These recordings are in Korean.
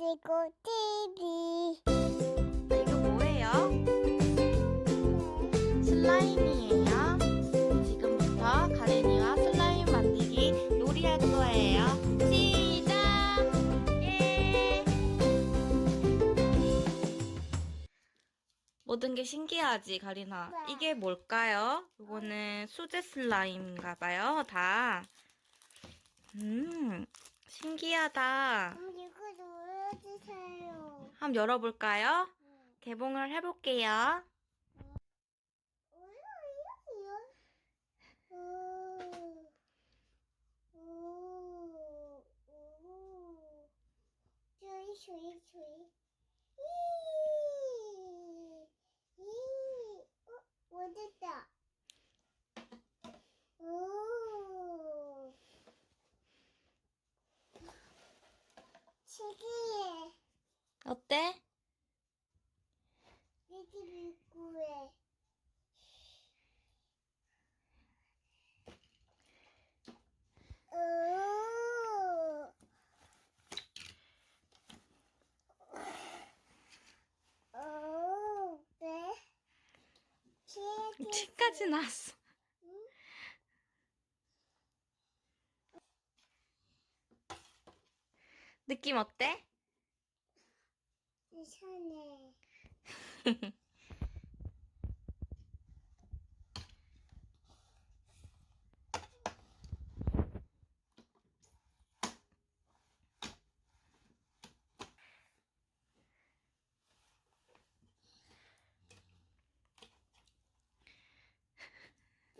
가지고 TV. 이거 뭐예요? 슬라임이에요. 지금부터 가린이와 슬라임 만들기 놀이할 거예요. 시작! 예! 모든 게 신기하지, 가린아. 네. 이게 뭘까요? 이거는 수제 슬라임인가 봐요, 다. 음, 신기하다. 눌러주세요. 한번 열어볼까요? 개봉을 해볼게요. 주이 주이 주이 이, 이, 어, 어딨다. 오, 신기해. 어때? 내 집 입구에. 오. 오, 네. 치까지 나왔어. 느낌 어때? 이상해.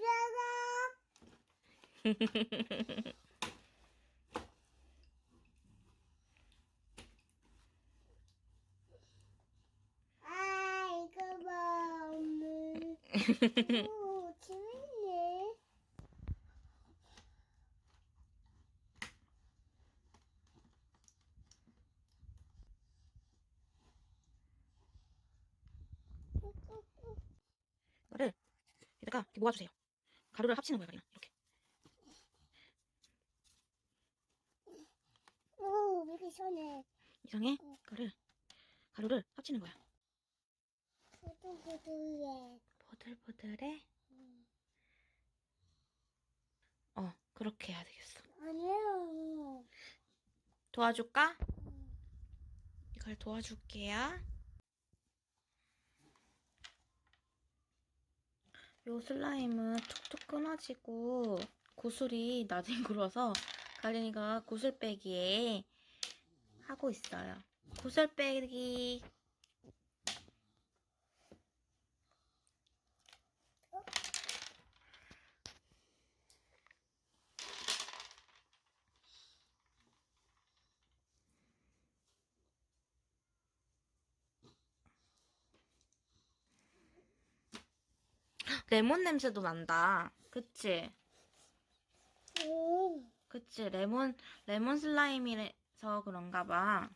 짜잔! 아, 이거 봐, 재밌네. 이거를 여기다가 이렇게 모아주세요. 가루를 합치는 거예요, 그냥 이렇게. 오, 왜 이렇게 시원해. 이상해. 이거를 가루를 합치는 거야. 보들보들해. 보들보들해. 어, 그렇게 해야 되겠어. 아니에요. 도와줄까? 이걸 도와줄게요. 요 슬라임은 툭툭 끊어지고 구슬이 나뒹굴어서 가린이가 구슬 빼기에 하고 있어요. 구슬 빼기. 레몬 냄새도 난다. 그치? 응. 그치? 레몬, 레몬 슬라임이라서 그런가 봐.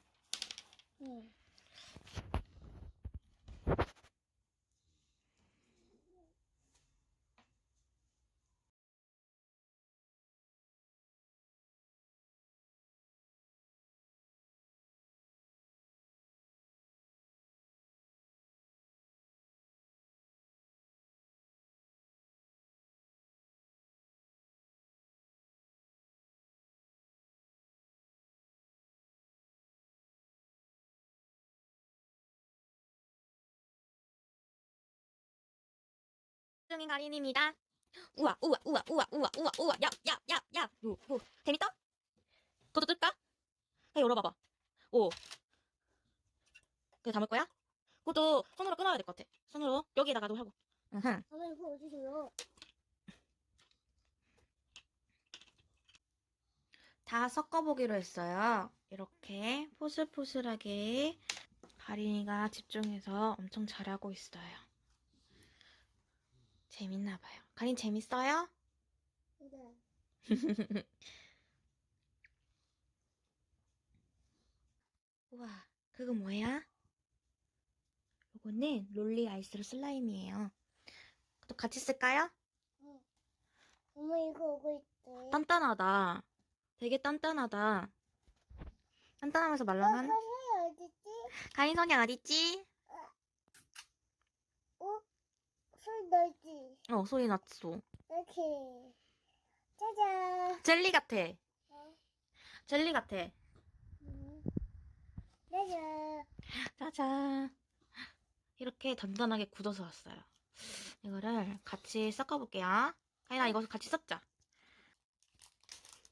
응. 중인 가린입니다. 우와, 우와, 우와, 우와, 우와, 우와, 우와, 야, 야, 야, 야, 요, 요, 재밌다? 그것도 뜰까? 야, 열어봐봐. 오. 그래, 담을 거야? 그것도 손으로 끊어야 될 것 같아. 손으로 여기에다가도 하고. 으흠. 아빠 이거 어디서요? 다 섞어보기로 했어요. 이렇게 포슬포슬하게 가린이가 집중해서 엄청 잘하고 있어요. 재밌나 봐요. 가린 재밌어요? 네. 우와, 그거 뭐야? 요거는 롤리 아이스로 슬라임이에요. 또 같이 쓸까요? 응. 엄마 이거 오고 있대. 단단하다. 되게 단단하다. 단단하면서 말랑한? 하세요. 가인 성이 어딨지? 어? 소리 나지? 어, 소리 났어. 이렇게. 짜잔. 젤리 같아. 어? 젤리 같아. 음. 짜잔. 짜잔. 이렇게 단단하게 굳어서 왔어요. 이거를 같이 섞어볼게요. 가인아, 이거 같이 섞자.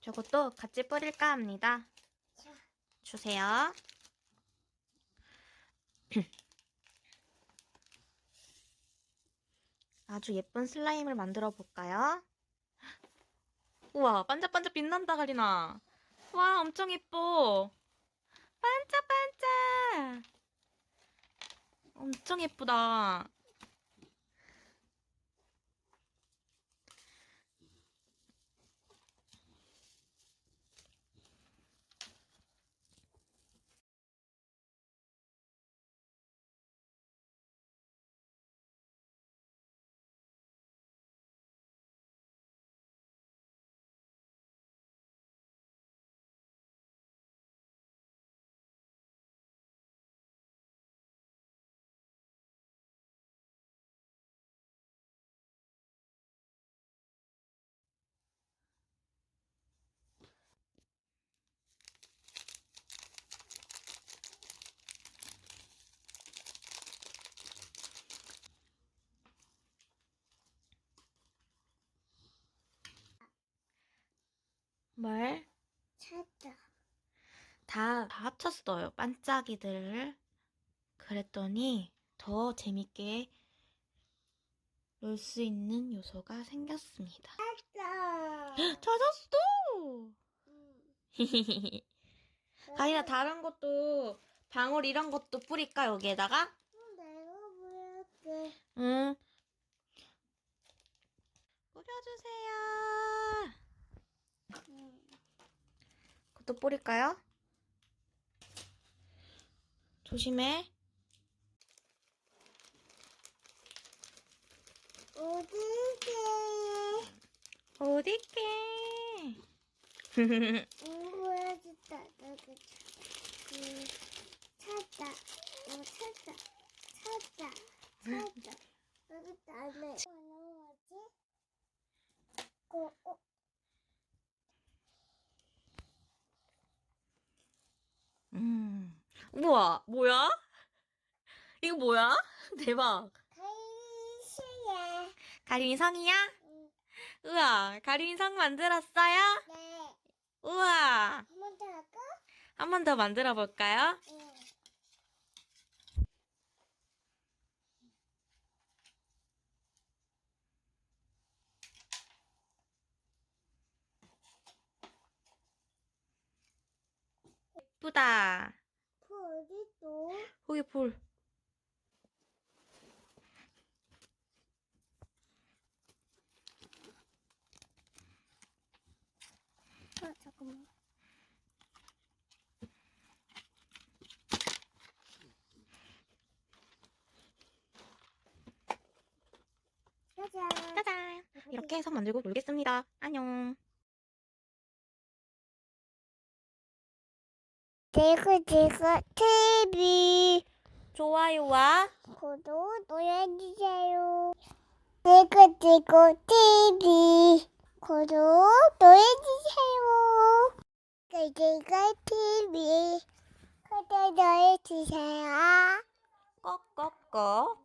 저것도 같이 뿌릴까 합니다. 자. 주세요. 아주 예쁜 슬라임을 만들어 볼까요? 우와, 반짝반짝 빛난다, 가리나. 와, 엄청 예뻐. 반짝반짝. 엄청 예쁘다. 뭘? 찾다. 다, 다 합쳤어요. 반짝이들을. 그랬더니 더 재밌게 놀 수 있는 요소가 생겼습니다. 찾다. 찾았어! 음. 가인아, 다른 것도, 방울 이런 것도 뿌릴까, 여기에다가? 음, 내가 보여줄게. 응. 뿌려주세요. 음. 그것도 뿌릴까요? 조심해. 어디게? 어디게? 보여줬다. 찾다. 어, 찾다. 찾다. 찾다. 여기 안에. 뭐지? 어, 어, 음. 우와, 뭐야? 이거 뭐야? 대박. 가이시야. 가린이 성이야? 음, 우와, 가린이 성 만들었어요? 네. 우와. 한번 더 할까? 한 번 더 만들어 볼까요? 응. 예쁘다. 또? 거기 볼. 아, 잠깐만. 짜잔. 짜잔. 이렇게 해서 만들고 놀겠습니다. 안녕. 대구 대구 TV 좋아요와 구독 눌러주세요. 대구 대구 TV 구독 눌러주세요. 대구 TV 구독 눌러주세요. 꺽꺽꺽